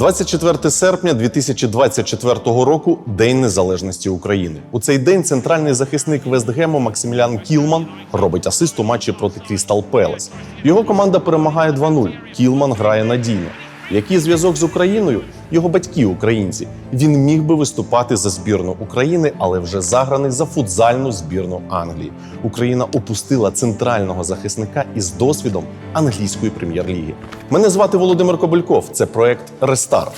24 серпня 2024 року День Незалежності України. У цей день центральний захисник Вестгему Максимілян Кілман робить асист у матчі проти Крістал Пелес. Його команда перемагає 2-0. Кілман грає надійно. Який зв'язок з Україною? Його батьки українці. Він міг би виступати за збірну України, але вже заграний за футзальну збірну Англії. Україна опустила центрального захисника із досвідом англійської прем'єр-ліги. Мене звати Володимир Кобильков. Це проект Рестарт.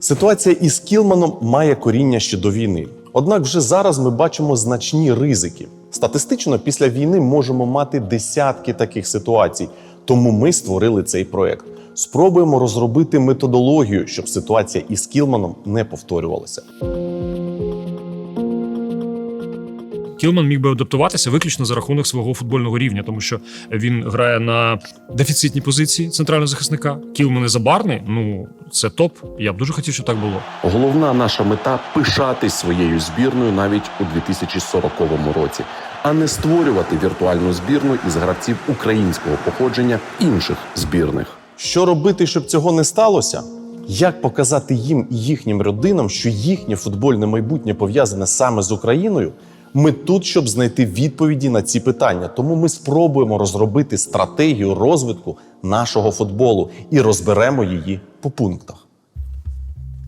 Ситуація із Кілманом має коріння ще до війни. Однак вже зараз ми бачимо значні ризики. Статистично, після війни можемо мати десятки таких ситуацій. Тому ми створили цей проект. Спробуємо розробити методологію, щоб ситуація із Кілманом не повторювалася. Кілман міг би адаптуватися виключно за рахунок свого футбольного рівня, тому що він грає на дефіцитній позиції центрального захисника. Кілман і забарний. Ну це топ. Я б дуже хотів, щоб так було. Головна наша мета пишатись своєю збірною навіть у 2040 році, а не створювати віртуальну збірну із гравців українського походження інших збірних. Що робити, щоб цього не сталося? Як показати їм і їхнім родинам, що їхнє футбольне майбутнє пов'язане саме з Україною? Ми тут, щоб знайти відповіді на ці питання. Тому ми спробуємо розробити стратегію розвитку нашого футболу і розберемо її по пунктах.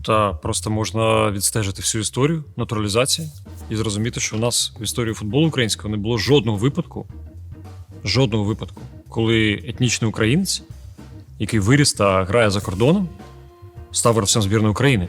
Та просто можна відстежити всю історію натуралізації і зрозуміти, що у нас в історії футболу українського не було жодного випадку, жодного випадку, коли етнічний українець, який виріс та грає за кордоном, став гравцем збірної України.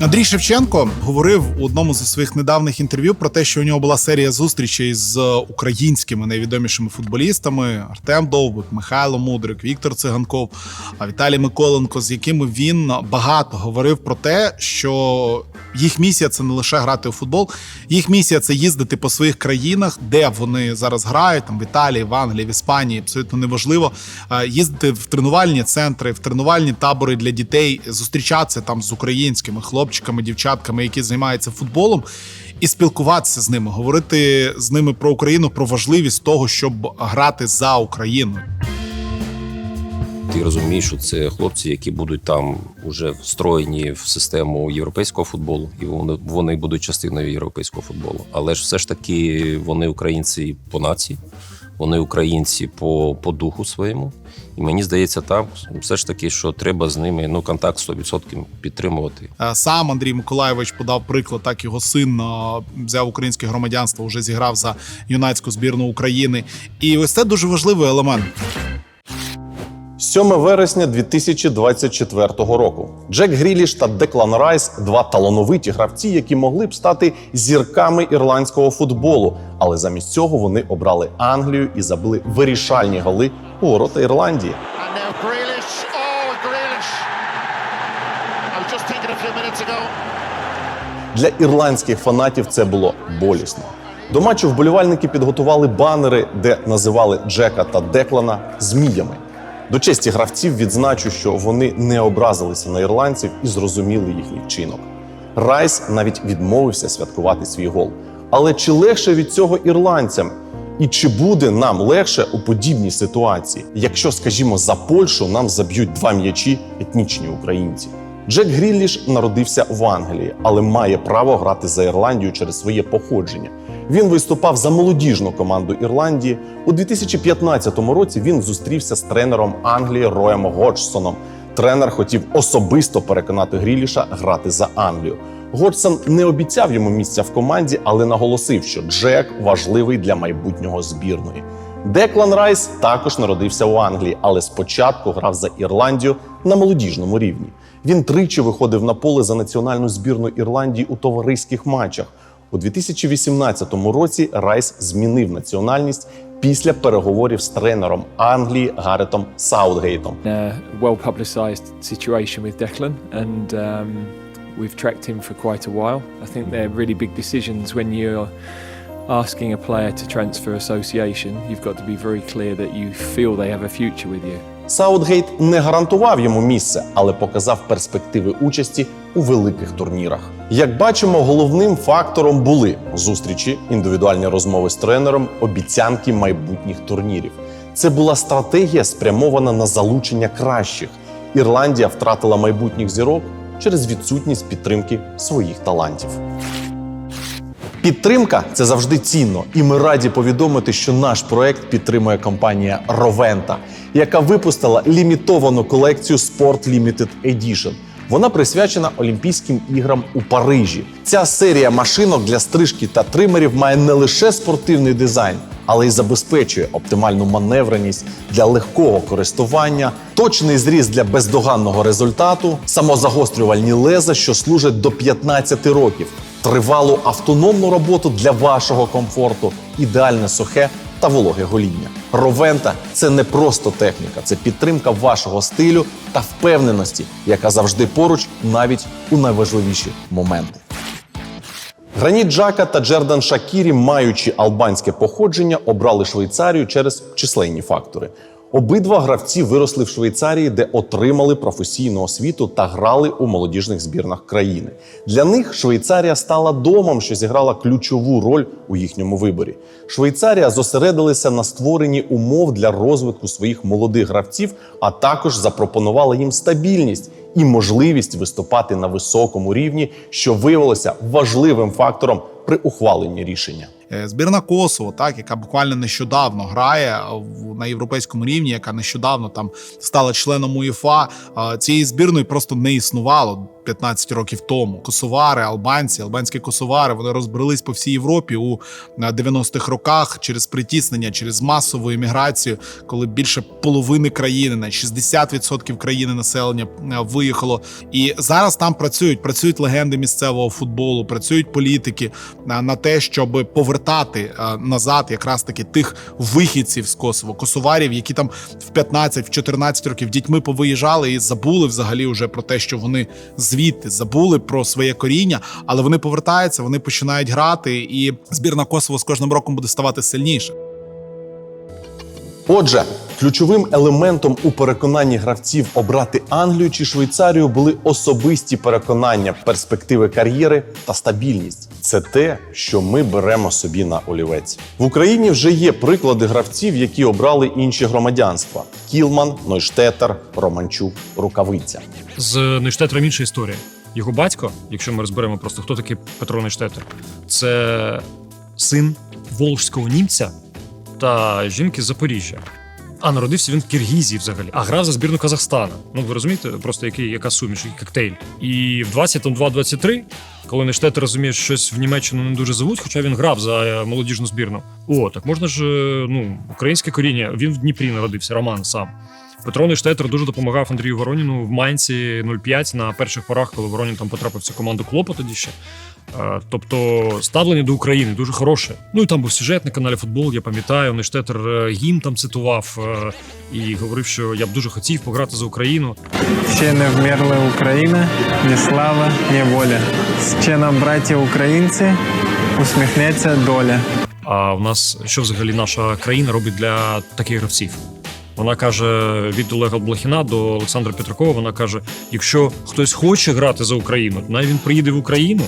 Андрій Шевченко говорив у одному зі своїх недавніх інтерв'ю про те, що у нього була серія зустрічей з українськими найвідомішими футболістами: Артем Довбик, Михайло Мудрик, Віктор Циганков, а Віталій Миколенко, з якими він багато говорив про те, що їх місія це не лише грати у футбол, їх місія це їздити по своїх країнах, де вони зараз грають, там в Італії, в Англії, в Іспанії, абсолютно неважливо. е, Їздити в тренувальні центри, в тренувальні табори для дітей, зустрічатися там з українськими хлопчиками, дівчатками, які займаються футболом, і спілкуватися з ними, говорити з ними про Україну, про важливість того, щоб грати за Україну. Ти розумієш, що це хлопці, які будуть там уже встроєні в систему європейського футболу, і вони, вони будуть частиною європейського футболу. Але ж все ж таки вони українці по нації, вони українці по, по духу своєму. І мені здається, там все ж таки, що треба з ними ну контакт 100% підтримувати. Е, Сам Андрій Миколаєвич подав приклад, так його син е, взяв українське громадянство, вже зіграв за юнацьку збірну України. І ось це дуже важливий елемент. 7 вересня 2024 року. Джек Гріліш та Деклан Райс два талановиті гравці, які могли б стати зірками ірландського футболу. Але замість цього вони обрали Англію і забили вирішальні голи у ворота Ірландії. Oh. Для ірландських фанатів це було болісно. До матчу вболівальники підготували банери, де називали Джека та Деклана зміями. До честі гравців відзначу, що вони не образилися на ірландців і зрозуміли їхній вчинок. Райс навіть відмовився святкувати свій гол. Але чи легше від цього ірландцям? І чи буде нам легше у подібній ситуації, якщо, скажімо, за Польщу нам заб'ють два м'ячі етнічні українці? Джек Грілліш народився в Англії, але має право грати за Ірландію через своє походження. Він виступав за молодіжну команду Ірландії. У 2015 році він зустрівся з тренером Англії Роєм Годжсоном. Тренер хотів особисто переконати Гріліша грати за Англію. Годжсон не обіцяв йому місця в команді, але наголосив, що Джек важливий для майбутнього збірної. Деклан Райс також народився у Англії, але спочатку грав за Ірландію на молодіжному рівні. Він тричі виходив на поле за національну збірну Ірландії у товариських матчах. У 2018 році Райс змінив національність після переговорів з тренером Англії Гаретом Саутгейтом. um, we've tracked him for quite a while. I think they're really big decisions when you're asking a player to transfer association. You've got to be very clear that you feel they have a future with you. Саутгейт не гарантував йому місце, але показав перспективи участі у великих турнірах. Як бачимо, головним фактором були зустрічі, індивідуальні розмови з тренером, обіцянки майбутніх турнірів. Це була стратегія, спрямована на залучення кращих. Ірландія втратила майбутніх зірок через відсутність підтримки своїх талантів. Підтримка це завжди цінно, і ми раді повідомити, що наш проект підтримує компанія Ровента, яка випустила лімітовану колекцію Sport Limited Edition. Вона присвячена Олімпійським іграм у Парижі. Ця серія машинок для стрижки та тримерів має не лише спортивний дизайн, але й забезпечує оптимальну маневреність для легкого користування, точний зріз для бездоганного результату, самозагострювальні леза, що служать до 15 років, тривалу автономну роботу для вашого комфорту, ідеальне сухе та вологе гоління. Ровента це не просто техніка, це підтримка вашого стилю та впевненості, яка завжди поруч, навіть у найважливіші моменти. Граніт Джака та Джердан Шакірі, маючи албанське походження, обрали Швейцарію через численні фактори. Обидва гравці виросли в Швейцарії, де отримали професійну освіту та грали у молодіжних збірнах країни. Для них Швейцарія стала домом, що зіграла ключову роль у їхньому виборі. Швейцарія зосередилася на створенні умов для розвитку своїх молодих гравців, а також запропонувала їм стабільність і можливість виступати на високому рівні, що виявилося важливим фактором при ухваленні рішення. Е, Збірна Косово, так яка буквально нещодавно грає на європейському рівні, яка нещодавно там стала членом УЄФА. Цієї збірної просто не існувало 15 років тому. Косовари, албанці, албанські косовари вони розбрелись по всій Європі у е, 90-х роках через притіснення, через масову еміграцію, коли більше половини країни, на 60% країни населення е, виїхало. І зараз там працюють, працюють легенди місцевого футболу, працюють політики е, на те, щоб повертати е, назад якраз таки тих вихідців з Косово, косоварів, які там в 15, в 14 років дітьми повиїжджали і забули взагалі вже про те, що вони звідти забули про своє коріння, але вони повертаються, вони починають грати, і збірна Косово з кожним роком буде ставати сильніше. Отже, ключовим елементом у переконанні гравців обрати Англію чи Швейцарію були особисті переконання, перспективи кар'єри та стабільність. Це те, що ми беремо собі на олівець. В Україні вже є приклади гравців, які обрали інші громадянства: Кілман, Нойштетер, Романчук, Рукавиця. З Нейштетером інша історія. Його батько, якщо ми розберемо просто хто такий Петро Нейштетер, це син волжського німця та жінки Запоріжжя. А народився він в Киргізії взагалі, а грав за збірну Казахстана. Ну ви розумієте, просто який, яка суміш, який коктейль. І в 22-23, коли Нейштетер розуміє, що щось в Німеччину не дуже зовуть, хоча він грав за е, молодіжну збірну. О, так можна ж е, ну, українське коріння. Він в Дніпрі народився, Роман сам. Петро Нейштетер дуже допомагав Андрію Вороніну в Майнці 05 на перших порах, коли Воронін там потрапив в цю команду Клопа тоді ще. Е, Тобто ставлення до України дуже хороше. Ну і там був сюжет на каналі Футбол, я пам'ятаю. Нейштетер е, гімн там цитував е, і говорив, що я б дуже хотів пограти за Україну. Ще не вмерла Україна, ні слава, ні воля. Ще нам, браття українці, усміхнеться доля. А в нас що взагалі наша країна робить для таких гравців? Вона каже від Олега Блохіна до Олександра Петракова. Вона каже: якщо хтось хоче грати за Україну, навіть він приїде в Україну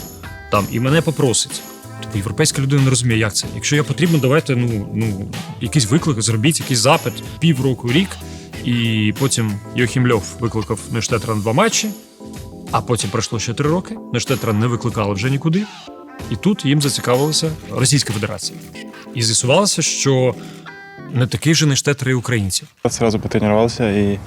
там і мене попросить. Тобто європейська людина не розуміє, як це. Якщо я потрібно, давайте ну, ну якийсь виклик, зробіть якийсь запит півроку, рік. І потім Йохім Льов викликав Нештетера на два матчі, а потім пройшло ще три роки. Нештетера не викликали вже нікуди. І тут їм зацікавилася Російська Федерація. І з'ясувалося, що не такий же Нештетер і українці. Сразу потренировался и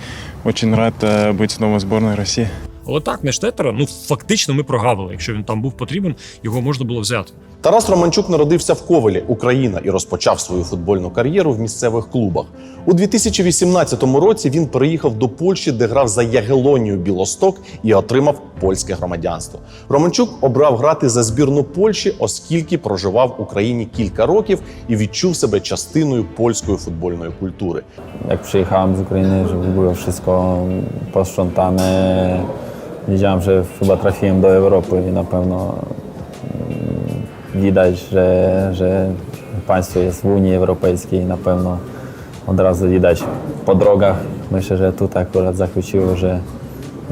очень рад э, быть снова в сборной России. Але так, Нештетера, ну фактично ми прогавили. Якщо він там був потрібен, його можна було взяти. Тарас Романчук народився в Ковелі, Україна, і розпочав свою футбольну кар'єру в місцевих клубах. У 2018 році він переїхав до Польщі, де грав за Ягелонію Білосток і отримав польське громадянство. Романчук обрав грати за збірну Польщі, оскільки проживав в Україні кілька rokів і відчув себе частиною польської футбольної культури. Jak przyjechałem z Ukrainy, żeby było wszystko posprzątane, wiedziałem, że chyba trafiłem do Europy i na pewno mm, widać, że, że państwo jest w Unii Europejskiej. Na pewno od razu widać po drogach. Myślę, że tutaj akurat zachwyciło, że,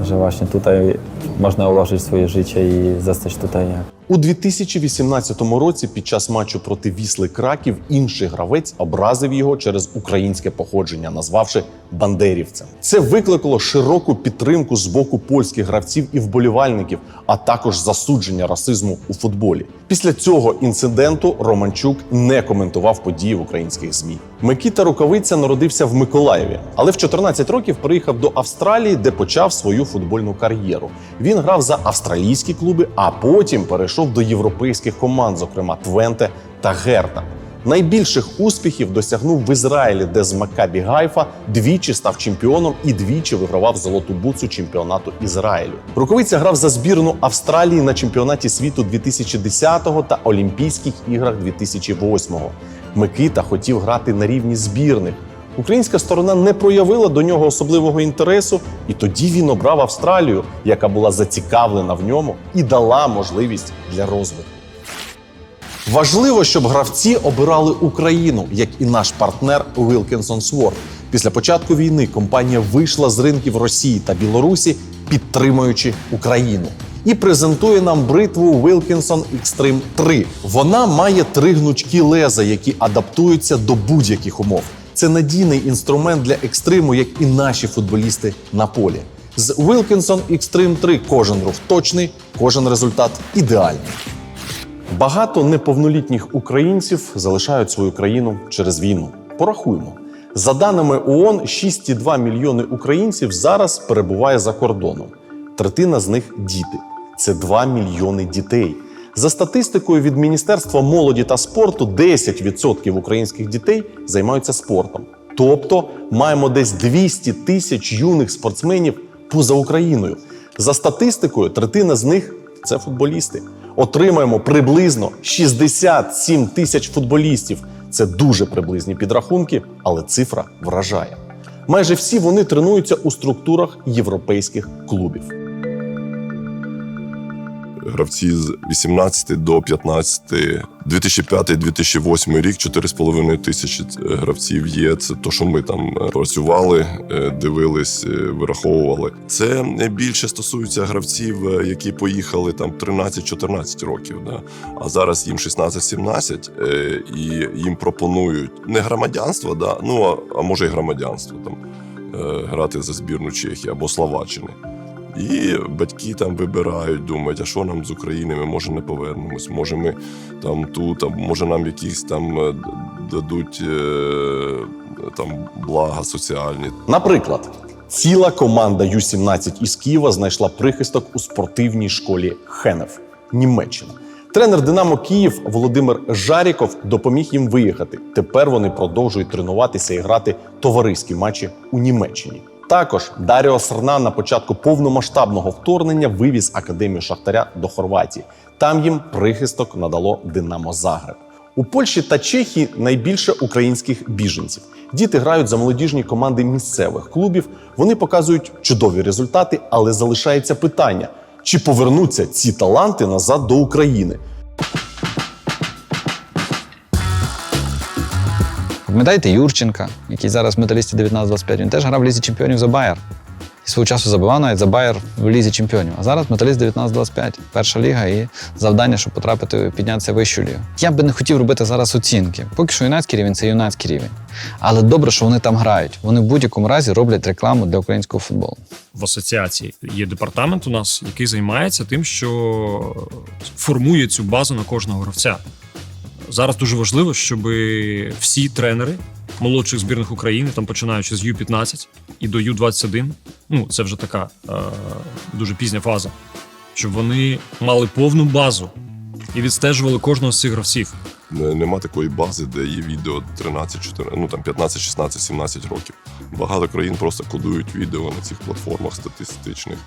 że właśnie tutaj można ułożyć swoje życie i zostać tutaj У 2018 році під час матчу проти Вісли Краків інший гравець образив його через українське походження, назвавши бандерівцем. Це викликало широку підтримку з боку польських гравців і вболівальників, а також засудження расизму у футболі. Після цього інциденту Романчук не коментував події в українських змі. Микіта Рукавиця народився в Миколаєві, але в 14 років приїхав до Австралії, де почав свою футбольну кар'єру. Він грав за австралійські клуби, а потім перейшов до європейських команд, зокрема Твенте та Герта. Найбільших успіхів досягнув в Ізраїлі, де з Макабі Гайфа двічі став чемпіоном і двічі вигравав золоту буцу чемпіонату Ізраїлю. Рукавиця грав за збірну Австралії на чемпіонаті світу 2010 та Олімпійських іграх 2008. Микита хотів грати на рівні збірних. Українська сторона не проявила до нього особливого інтересу, і тоді він обрав Австралію, яка була зацікавлена в ньому і дала можливість для розвитку. Важливо, щоб гравці обирали Україну, як і наш партнер Wilkinson Sword. Після початку війни компанія вийшла з ринків Росії та Білорусі, підтримуючи Україну. І презентує нам бритву Wilkinson Extreme 3. Вона має три гнучкі леза, які адаптуються до будь-яких умов. Це надійний інструмент для екстриму, як і наші футболісти на полі. З Wilkinson Extreme 3 кожен рух точний, кожен результат ідеальний. Багато неповнолітніх українців залишають свою країну через війну. Порахуємо. За даними ООН, 6,2 мільйони українців зараз перебуває за кордоном. Третина з них діти. Це 2 мільйони дітей. За статистикою від Міністерства молоді та спорту, 10% українських дітей займаються спортом. Тобто маємо десь 200 тисяч юних спортсменів поза Україною. За статистикою, третина з них це футболісти. Отримаємо приблизно 67 тисяч футболістів. Це дуже приблизні підрахунки, але цифра вражає. Майже всі вони тренуються у структурах європейських клубів. Гравці з 18 до 15, 2005-2008 рік 4,5 тисячі е, гравців є. Це то, що ми там е, працювали, е, дивились, вираховували. Це більше стосується гравців, які поїхали там 13-14 років. Да? А зараз їм 16-17, е, і їм пропонують не громадянство, да? ну а, може і громадянство там грати за збірну Чехії або Словаччини. І батьки там вибирають, думають, а що нам з України, ми може не повернемось, може ми там тут, а може нам якісь там е, дадуть е, там блага соціальні. Наприклад, ціла команда Ю-17 із Києва знайшла прихисток у спортивній школі Хенев, Німеччина. Тренер Динамо Київ Володимир Жаріков допоміг їм виїхати. Тепер вони продовжують тренуватися і грати товариські матчі у Німеччині. Також Даріо Срна на початку повномасштабного вторгнення вивіз академію Шахтаря до Хорватії. Там їм прихисток надало Динамо Загреб. У Польщі та Чехії найбільше українських біженців. Діти грають за молодіжні команди місцевих клубів. Вони показують чудові результати, але залишається питання: чи повернуться ці таланти назад до України? Пам'ятаєте Юрченка, який зараз в металісті 19-25, він теж грав в лізі чемпіонів за Байер. І свого часу забивав навіть за Байер в лізі чемпіонів. А зараз металіст 19-25, перша ліга і завдання, щоб потрапити, піднятися вищу лігу. Я би не хотів робити зараз оцінки. Поки що юнацький рівень це юнацький рівень. Але добре, що вони там грають. Вони в будь-якому разі роблять рекламу для українського футболу. в асоціації є департамент у нас, який займається тим, що формує цю базу на кожного гравця. Зараз дуже важливо, щоб всі тренери молодших збірних України, там починаючи з Ю-15 і до Ю-21, ну це вже така е, дуже пізня фаза, щоб вони мали повну базу і відстежували кожного з цих гравців. Не- Нема такої бази, де є відео 13, 14, ну там 15, 16, 17 років. Багато країн просто кодують відео на цих платформах статистичних,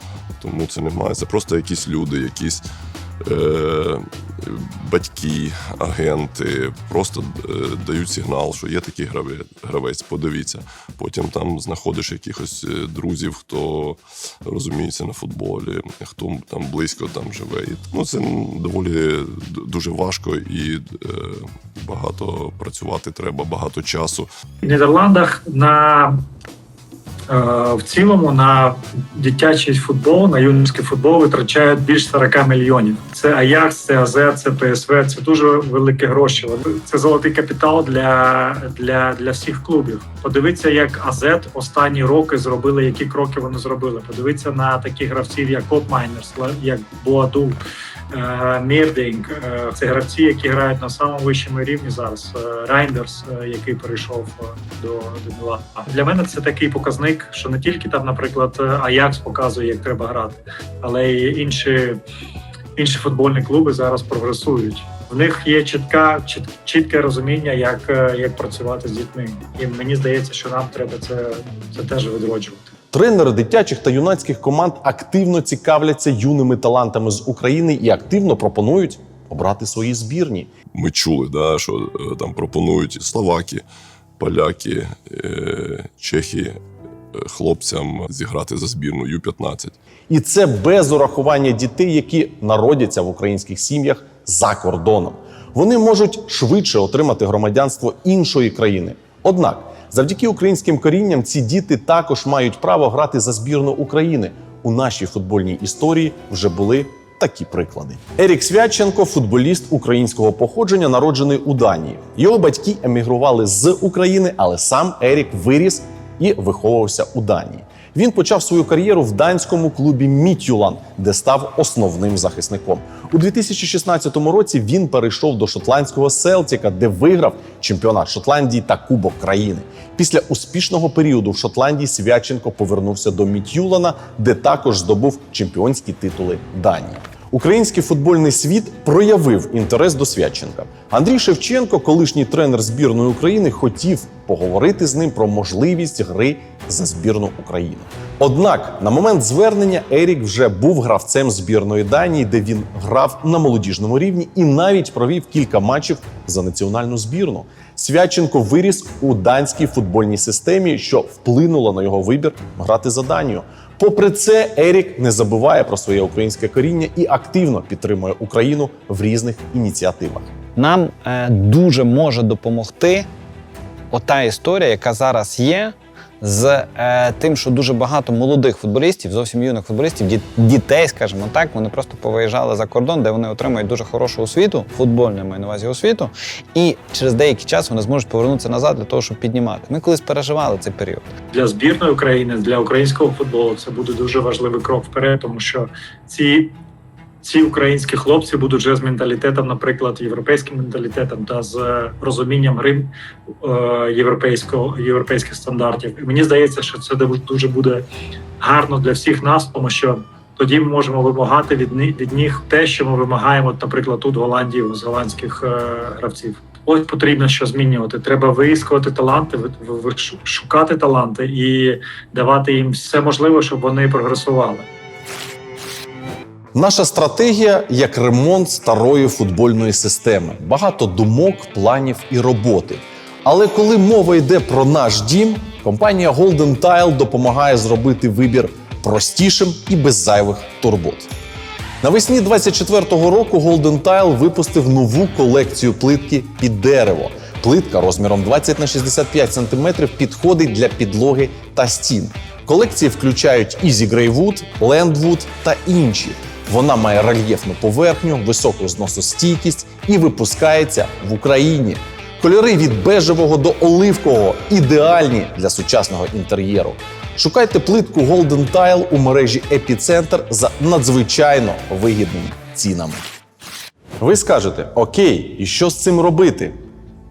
тому це немає. Це просто якісь люди, якісь е, батьки, агенти просто е, дають сигнал, що є такий гравець, подивіться. Потім там знаходиш якихось е, друзів, хто розуміється на футболі, хто там близько там живе. Ну, це доволі дуже важко і е, багато працювати треба, багато часу. В Нідерландах на Е, В цілому на дитячий футбол, на юношеський футбол витрачають більш 40 мільйонів. Це Аякс, це АЗ, це ПСВ. Це дуже великі гроші. Це золотий капітал для, для, для всіх клубів. Подивіться, як АЗ останні роки зробили, які кроки вони зробили. Подивіться на таких гравців, як Коп як Буаду. Е, Мірдинг, е, це гравці, які грають на самому вищому рівні зараз. Е, Райндерс, який перейшов до, Мілана. Для мене це такий показник, що не тільки там, наприклад, Аякс показує, як треба грати, але й інші, інші футбольні клуби зараз прогресують. В них є чітка, чіт, чітке розуміння, як, як працювати з дітьми. І мені здається, що нам треба це, це теж відроджувати. Тренери дитячих та юнацьких команд активно цікавляться юними талантами з України і активно пропонують обрати свої збірні. Ми чули, да, що е, там пропонують і словаки, поляки, е, чехи е, хлопцям зіграти за збірну Ю-15. І це без урахування дітей, які народяться в українських сім'ях за кордоном. Вони можуть швидше отримати громадянство іншої країни. Однак, завдяки українським корінням, ці діти також мають право грати за збірну України. У нашій футбольній історії вже були такі приклади. Ерік Свяченко футболіст українського походження, народжений у Данії. Його батьки емігрували з України, але сам Ерік виріс і виховувався у Данії. Він почав свою кар'єру в данському клубі Мітюлан, де став основним захисником. У 2016 році він перейшов до шотландського Селтіка, де виграв чемпіонат Шотландії та Кубок країни. Після успішного періоду в Шотландії Свяченко повернувся до Мітюлана, де також здобув чемпіонські титули Данії. Український футбольний світ проявив інтерес до Свяченка. Андрій Шевченко, колишній тренер збірної України, хотів поговорити з ним про можливість гри за збірну України. Однак на момент звернення Ерік вже був гравцем збірної Данії, де він грав на молодіжному рівні і навіть провів кілька матчів за національну збірну. Свяченко виріс у данській футбольній системі, що вплинуло на його вибір грати за Данію. Попри це, Ерік не забуває про своє українське коріння і активно підтримує Україну в різних ініціативах. Нам е, дуже може допомогти ота історія, яка зараз є, з е, тим, що дуже багато молодих футболістів, зовсім юних футболістів, діт- дітей, скажімо так, вони просто повиїжджали за кордон, де вони отримують дуже хорошу освіту, футбольну маю на увазі освіту, і через деякий час вони зможуть повернутися назад для того, щоб піднімати. Ми колись переживали цей період. для збірної України, для українського футболу це буде дуже важливий крок вперед, тому що ці, ці українські хлопці будуть вже з менталітетом, наприклад, європейським менталітетом та з е, розумінням гри е, європейського європейських стандартів. І мені здається, що це дуже буде гарно для всіх нас, тому що. Тоді ми можемо вимагати від, від них те, що ми вимагаємо, наприклад, тут Голландії з голландських е, гравців. Ось потрібно що змінювати. Треба виискувати таланти, шукати таланти і давати їм все можливе, щоб вони прогресували. Наша стратегія як ремонт старої футбольної системи. Багато думок, планів і роботи. Але коли мова йде про наш дім, компанія Golden Tile допомагає зробити вибір простішим і без зайвих турбот. Навесні 24-го року Golden Tile випустив нову колекцію плитки під дерево. Плитка розміром 20 на 65 см підходить для підлоги та стін. Колекції включають Easy Grey Wood, та інші. Вона має рельєфну поверхню, високу зносостійкість і випускається в Україні. Кольори від бежевого до оливкового ідеальні для сучасного інтер'єру. Шукайте плитку Golden Tile у мережі Епіцентр за надзвичайно вигідними цінами. Ви скажете: Окей, і що з цим робити?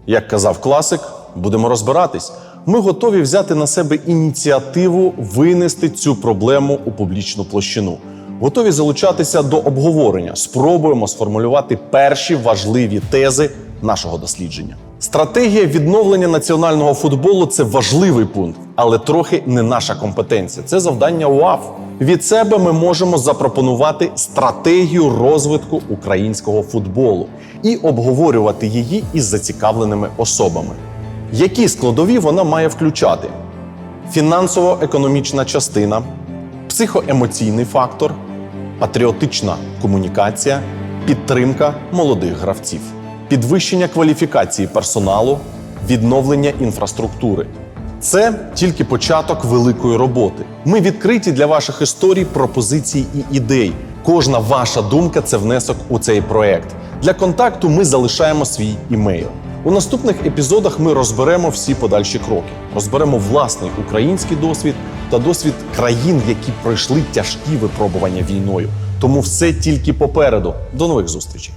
Як казав класик, будемо розбиратись. Ми готові взяти на себе ініціативу винести цю проблему у публічну площину. Готові залучатися до обговорення. Спробуємо сформулювати перші важливі тези нашого дослідження. Стратегія відновлення національного футболу це важливий пункт, але трохи не наша компетенція. Це завдання УАФ. Від себе ми можемо запропонувати стратегію розвитку українського футболу і обговорювати її із зацікавленими особами. Які складові вона має включати? Фінансово-економічна частина, психоемоційний фактор, патріотична комунікація, підтримка молодих гравців, підвищення кваліфікації персоналу, відновлення інфраструктури, Це тільки початок великої роботи. Ми відкриті для ваших історій, пропозицій і ідей. Кожна ваша думка це внесок у цей проект. Для контакту ми залишаємо свій імейл. У наступних епізодах ми розберемо всі подальші кроки, розберемо власний український досвід та досвід країн, які пройшли тяжкі випробування війною. Тому все тільки попереду. До нових зустрічей.